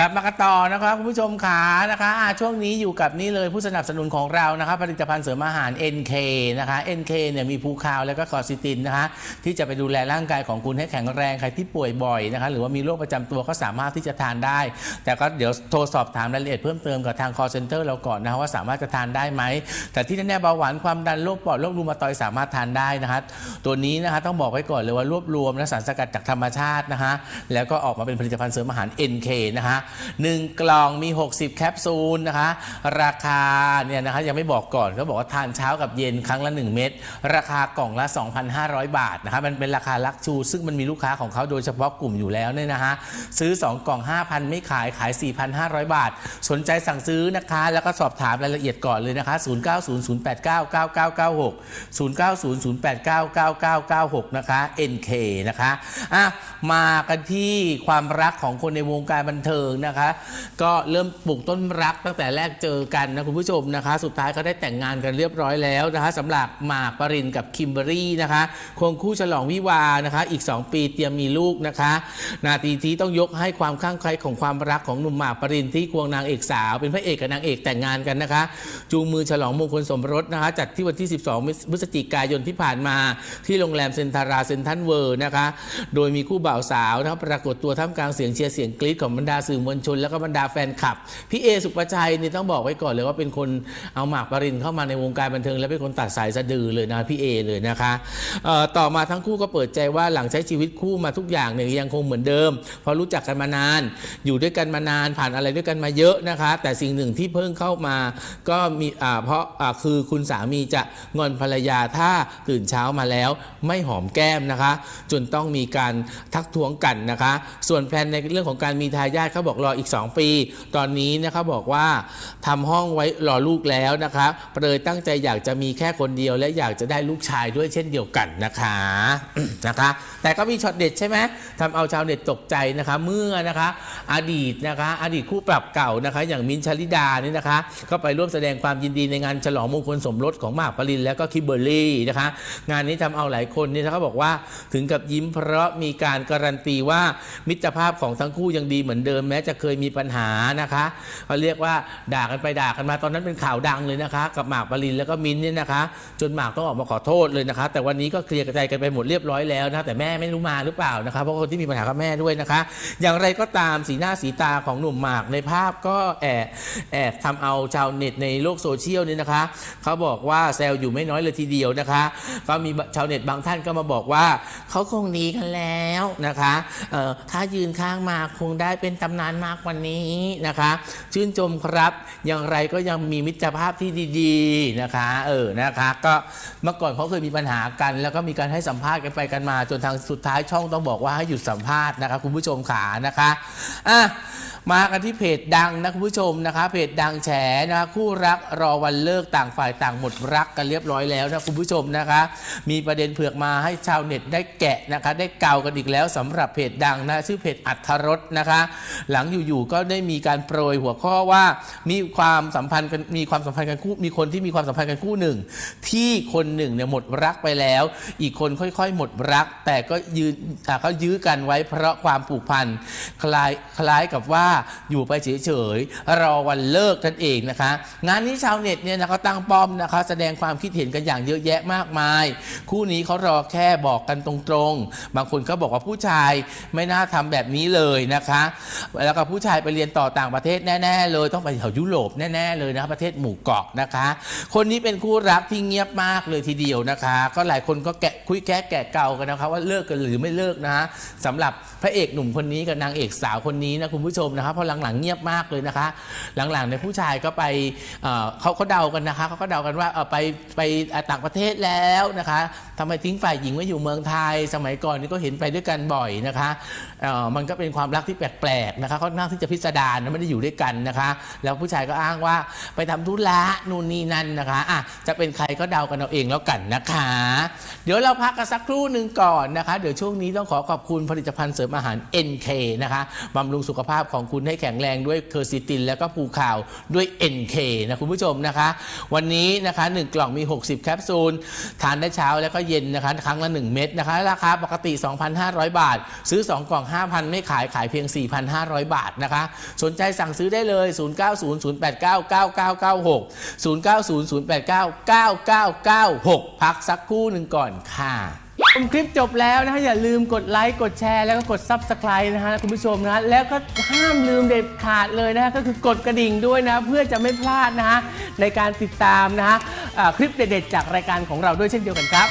กลับมากันต่อนะคะคุณผู้ชมขานะคะช่วงนี้อยู่กับนี่เลยผู้สนับสนุนของเรานะคะผลิตภัณฑ์เสริมอาหาร NK นะคะ NK เนี่ยมีภูคาวแล้วก็คอร์ซิตินนะคะที่จะไปดูแลร่างกายของคุณให้แข็งแรงใครที่ป่วยบ่อยนะคะหรือว่ามีโรคประจำตัวก็สามารถที่จะทานได้ แต่ก็เดี๋ยวโทรสอบถามรายละเอียดเพิ่มเติมกับทาง call center เราก่อนนะะว่าสามารถจะทานได้ไหม แต่ที่แน่ๆเบาหวานความดันโรคปอดโรครูมาตอยสามารถทานได้นะคะตัวนี้นะคะต้องบอกไว้ก่อนเลยว่ารวบรวมและสารสกัดจากธรรมชาตินะคะแล้วก็ออกมาเป็นผลิตภัณฑ์เสริมอาหาร NK นะคะหนึ่งกล่องมี 60 แคปซูลนะคะ ราคาเนี่ยนะคะยังไม่บอกก่อนเขาบอกว่าทานเช้ากับเย็นครั้งละ 1 เม็ดราคากล่องละ 2,500 บาทนะคะมันเป็นราคาลักชู ซึ่งมันมีลูกค้าของเขาโดยเฉพาะกลุ่มอยู่แล้วเนี่ยนะคะซื้อ 2 กล่อง 5,000 ไม่ขายขาย 4,500 บาท สนใจสั่งซื้อนะคะ แล้วก็สอบถามรายละเอียดก่อนเลยนะคะ 0900899996 0900899996 นะคะ NK นะคะอะมากันที่ความรักของคนในวงการบันเทิงนะคะ ก็เริ่มปลูกต้นรักตั้งแต่แรกเจอกันนะคุณผู้ชมนะคะ สุดท้ายก็ได้แต่งงานกันเรียบร้อยแล้วนะคะสำหรับหมากปรินกับคิมเบอรี่นะคะควงคู่ฉลองวิวาห์นะคะ อีก 2 ปีเตรียมมีลูกนะคะ นาทีที่ต้องยกให้ความข้างใครของความรักของหนุ่มหมากปรินที่ควงนางเอกสาว เป็นพระเอกกับนางเอกแต่งงานกันนะคะ จูงมือฉลองมงคลสมรสนะคะ จัดที่วันที่ 12พฤศจิกายนที่ผ่านมา ที่โรงแรมเซนทาราเซนทันเวิร์นะคะ โดยมีคู่บ่าวสาวนะครับปรากฏตัวท่ามกลางเสียงเชียร์เสียงกรี๊ดของบรรดาสื่อมวลชน แล้วก็บรรดาแฟนคลับ พี่เอสุปชัยนี่ต้องบอกไว้ก่อนเลยว่าเป็นคนเอาหมากปรินเข้ามาในวงการบันเทิง และเป็นคนตัดสายสะดือเลยนะพี่เอเลยนะคะต่อมาทั้งคู่ก็เปิดใจว่าหลังใช้ชีวิตคู่มาทุกอย่างเนี่ยยังคงเหมือนเดิม เพราะรู้จักกันมานาน อยู่ด้วยกันมานานผ่านอะไรด้วยกันมาเยอะนะคะ แต่สิ่งหนึ่งที่เพิ่งเข้ามาก็มีเพราะอ่าคือคุณสามีจะงอนภรรยาถ้าตื่นเช้ามาแล้วไม่หอมแก้มนะคะ จนต้องมีการทักท้วงกันนะคะ ส่วนแพลนในเรื่องของการมีทายาทเขาบอกรออีก 2 ปี ตอนนี้นะคะบอกว่าทำห้องไว้รอลูกแล้วนะคะเปรยตั้งใจอยากจะมีแค่คนเดียว และอยากจะได้ลูกชายด้วยเช่นเดียวกันนะคะนะคะ แต่ก็มีช็อตเด็ดใช่ไหมทำเอาชาวเน็ตตกใจนะคะ เมื่อนะคะอดีตนะคะอดีตคู่ปรับเก่านะคะ อย่างมินชลิดานี่นะคะก็ไปร่วมแสดงความยินดีในงานฉลองมงคลสมรสของมากปรินแล้วก็คิเบอร์รี่นะคะ งานนี้ทำเอาหลายคนนี่เขาบอกว่าถึงกับยิ้มเพราะมีการการันตีว่ามิตรภาพของทั้งคู่ยังดีเหมือนเดิมแม้จะเคยมีปัญหานะคะเขาเรียกว่าด่ากันไปด่ากันมาตอนนั้นเป็นข่าวดังเลยนะคะ กับหมากปรินแล้วก็มินเนี่ยนะคะ จนหมากต้องออกมาขอโทษเลยนะคะ แต่วันนี้ก็เคลียร์กระจายกันไปหมดเรียบร้อยแล้วนะแต่แม่ไม่รู้มาหรือเปล่านะคะเพราะคนที่มีปัญหากับแม่ด้วยนะคะ อย่างไรก็ตามสีหน้าสีตาของหนุ่มหมากในภาพก็แอบแอบทำเอาชาวเน็ตในโลกโซเชียลนี่นะคะเขาบอกว่าแซวอยู่ไม่น้อยเลยทีเดียวนะคะ ก็มีชาวเน็ตบางท่านก็มาบอกว่าเขาคงหนีกันแล้วนะคะเออถ้ายืนข้างมาคงได้เป็นตำนานมากกว่านี้นะคะ ชื่นชมครับ อย่างไรก็ยังมีมิตรภาพที่ดีๆนะคะ เออนะคะ ก็เมื่อก่อนเขาเคยมีปัญหากัน แล้วก็มีการให้สัมภาษณ์กันไปกันมา จนทางสุดท้ายช่องต้องบอกว่าให้หยุดสัมภาษณ์นะคะคุณผู้ชมขานะคะอะมากันที่เพจดังนะคุณผู้ชมนะคะ เพจดังแฉนะคะคู่รักรอวันเลิกต่างฝ่ายต่างหมดรักกันเรียบร้อยแล้วนะคุณผู้ชมนะคะ มีประเด็นเผือกมาให้ชาวเน็ตได้แกะนะคะ ได้เกากันอีกแล้วสำหรับเพจดังนะชื่อเพจอัธรสนะคะหลังอยู่ๆก็ได้มีการโปรยหัวข้อว่ามีความสัมพันธ์กันมีความสัมพันธ์กันคู่มีคนที่มีความสัมพันธ์กันคู่หนึ่ง ที่คนหนึ่งเนี่ยหมดรักไปแล้ว อีกคนค่อยๆ หมดรัก แต่ก็ยืนเขายื้อกันไว้เพราะความผูกพันคล้ายคล้ายกับว่าอยู่ไปเฉยๆรอวันเลิกนั่นเองนะคะ งานนี้ชาวเน็ตเนี่ยนะเขาตั้งป้อมนะคะแสดงความคิดเห็นกันอย่างเยอะแยะมากมาย คู่นี้เขารอแค่บอกกันตรงๆ บางคนก็บอกว่าผู้ชายไม่น่าทำแบบนี้เลยนะคะแล้วก็ผู้ชายไปเรียนต่อต่างประเทศแน่ๆเลยต้องไปแถวยุโรปแน่ๆเลยนะประเทศหมู่เกาะนะคะ คนนี้เป็นคู่รักที่เงียบมากเลยทีเดียวนะคะ ก็หลายคนก็แกะคุยแก้แกะเก่ากันนะคะว่าเลิกกันหรือไม่เลิกนะฮะสำหรับพระเอกหนุ่มคนนี้กับนางเอกสาวคนนี้นะคุณผู้ชมนะคะเพราะหลังๆเงียบมากเลยนะคะ หลังๆในผู้ชายก็ไปเเขาเขาเดากันนะคะเขาก็เดากันว่าไปไปต่างประเทศแล้วนะคะทำไมทิ้งฝ่ายหญิงไว้อยู่เมืองไทย สมัยก่อนนี่ก็เห็นไปด้วยกันบ่อยนะคะมันก็เป็นความรักที่แปลกๆนะคะเขาน่างที่จะพิสดารนะไม่ได้อยู่ด้วยกันนะคะ แล้วผู้ชายก็อ้างว่าไปทำธุระนู่นนี่นั่นนะคะอะจะเป็นใครก็เดากันเอาเองแล้วกันนะคะ เดี๋ยวเราพักกันสักครู่หนึ่งก่อนนะคะ เดี๋ยวช่วงนี้ต้องขอขอบคุณผลิตภัณฑ์เสริมอาหาร NK นะคะบำรุงสุขภาพของคุณให้แข็งแรงด้วยเคอร์ซิติน แล้วก็ภูข่าวด้วย NK นะคุณผู้ชมนะคะ วันนี้นะคะ 1 กล่องมี 60 แคปซูล ทานได้เช้าแล้วก็เย็นนะคะ ครั้งละ 1 เม็ดนะคะ ราคาปกติ 2,500 บาท ซื้อ 2 กล่อง 5,000 ไม่ขายขายเพียง 4,500 500 บาทนะคะ สนใจสั่งซื้อได้เลย0900899996 พักสักครู่หนึ่งก่อนค่ะชมคลิปจบแล้วนะฮะอย่าลืมกดไลค์กดแชร์แล้วก็กด Subscribe นะฮะคุณผู้ชมนะแล้วก็ห้ามลืมเด็ดขาดเลยนะฮะก็คือกดกระดิ่งด้วยนะ เพื่อจะไม่พลาดนะฮะในการติดตามนะฮะคลิปเด็ดๆจากรายการของเราด้วยเช่นเดียวกันครับ